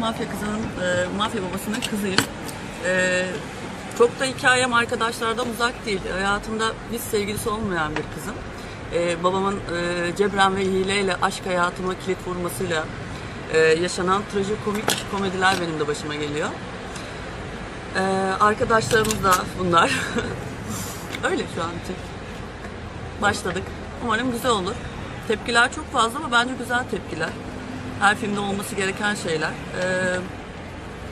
mafya kızının, e, mafya babasının kızıyım. E, çok da hikayem arkadaşlardan uzak değil. Hayatımda hiç sevgilisi olmayan bir kızım. E, babamın e, cebren ve hileyle aşk hayatıma kilit vurmasıyla e, yaşanan trajikomik komediler benim de başıma geliyor. E, arkadaşlarımız da bunlar. Öyle şu an için. Başladık. Umarım güzel olur. Tepkiler çok fazla ama bence güzel tepkiler. Her filmde olması gereken şeyler. Ee,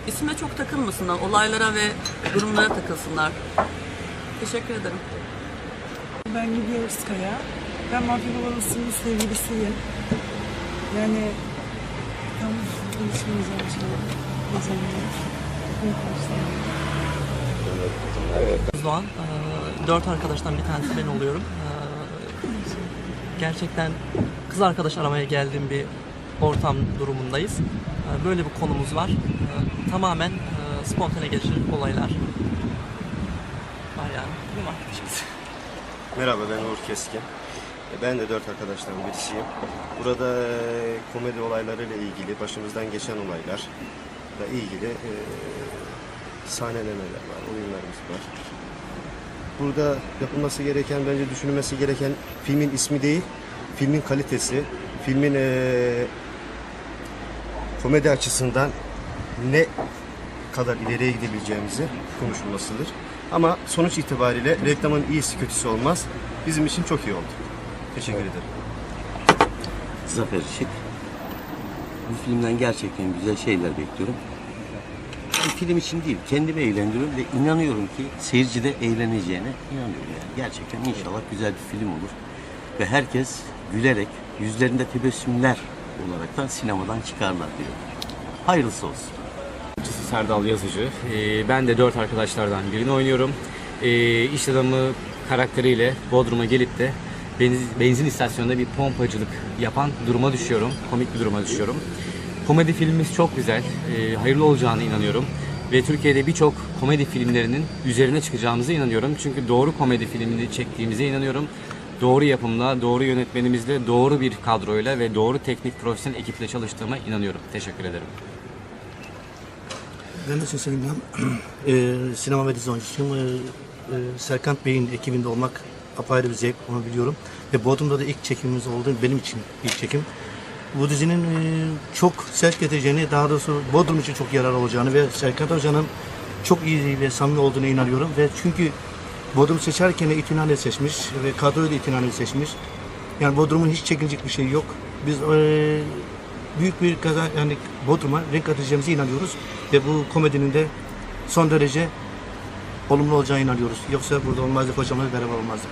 isme çok takılmasınlar. Olaylara ve durumlara takılsınlar. Teşekkür ederim. Ben Gülüyor Özkaya. Ben Mafya Babası'nın sevgilisiyim. Yani tam konuşmayacağım şey. Diyeceğim. Doğan. Ee, Dört arkadaştan bir tanesi ben oluyorum. Ee, Gerçekten kız arkadaş aramaya geldiğim bir ortam durumundayız. Ee, Böyle bir konumuz var. Ee, Tamamen e, spontane gelişir olaylar. Var yani. Arkadaşımız. Merhaba ben Uğur Keskin. E, Ben de dört arkadaştan birisiyim. Burada e, komedi olaylarıyla ilgili, başımızdan geçen olaylarla ilgili e, sahnelemeler var, oyunlarımız var. Burada yapılması gereken, bence düşünülmesi gereken filmin ismi değil, filmin kalitesi, filmin e, komedi açısından ne kadar ileriye gidebileceğimizi konuşulmasıdır. Ama sonuç itibariyle reklamın iyisi kötüsü olmaz. Bizim için çok iyi oldu. Teşekkür ederim. Zafer Işık. Bu filmden gerçekten güzel şeyler bekliyorum. Ben film için değil, kendimi eğlendiriyorum ve inanıyorum ki seyirci de eğleneceğine inanıyorum yani. Gerçekten inşallah güzel bir film olur. Ve herkes gülerek, yüzlerinde tebessümler olaraktan sinemadan çıkarlar diyor. Hayırlısı olsun. Serdal Yazıcı. Ee, ben de dört arkadaşlardan birini oynuyorum. Ee, iş adamı karakteriyle Bodrum'a gelip de benzin, benzin istasyonunda bir pompacılık yapan duruma düşüyorum. Komik bir duruma düşüyorum. Komedi filmimiz çok güzel. Ee, hayırlı olacağına inanıyorum. Ve Türkiye'de birçok komedi filmlerinin üzerine çıkacağımıza inanıyorum. Çünkü doğru komedi filmini çektiğimize inanıyorum. Doğru yapımla, doğru yönetmenimizle, doğru bir kadroyla ve doğru teknik profesyonel ekiple çalıştığıma inanıyorum. Teşekkür ederim. Ben de Selim e, sinema ve dizi oyuncusuyum. E, e, Serkan Bey'in ekibinde olmak apayrı bir zevk, onu biliyorum. Ve Bodrum'da da ilk çekimimiz oldu. Benim için ilk çekim. Bu dizinin e, çok sevk edeceğini, daha doğrusu Bodrum için çok yarar olacağını ve Serkan Hoca'nın çok iyi ve samimi olduğuna inanıyorum. Ve çünkü Bodrum seçerken de itinayla seçmiş ve kadroyu da itinayla seçmiş. Yani Bodrum'un hiç çekilecek bir şey yok. Biz e, büyük bir kaza yani Bodrum'a renk katacağımıza inanıyoruz ve bu komedinin de son derece olumlu olacağına inanıyoruz. Yoksa burada olmazdık hocamla beraber olmazdık.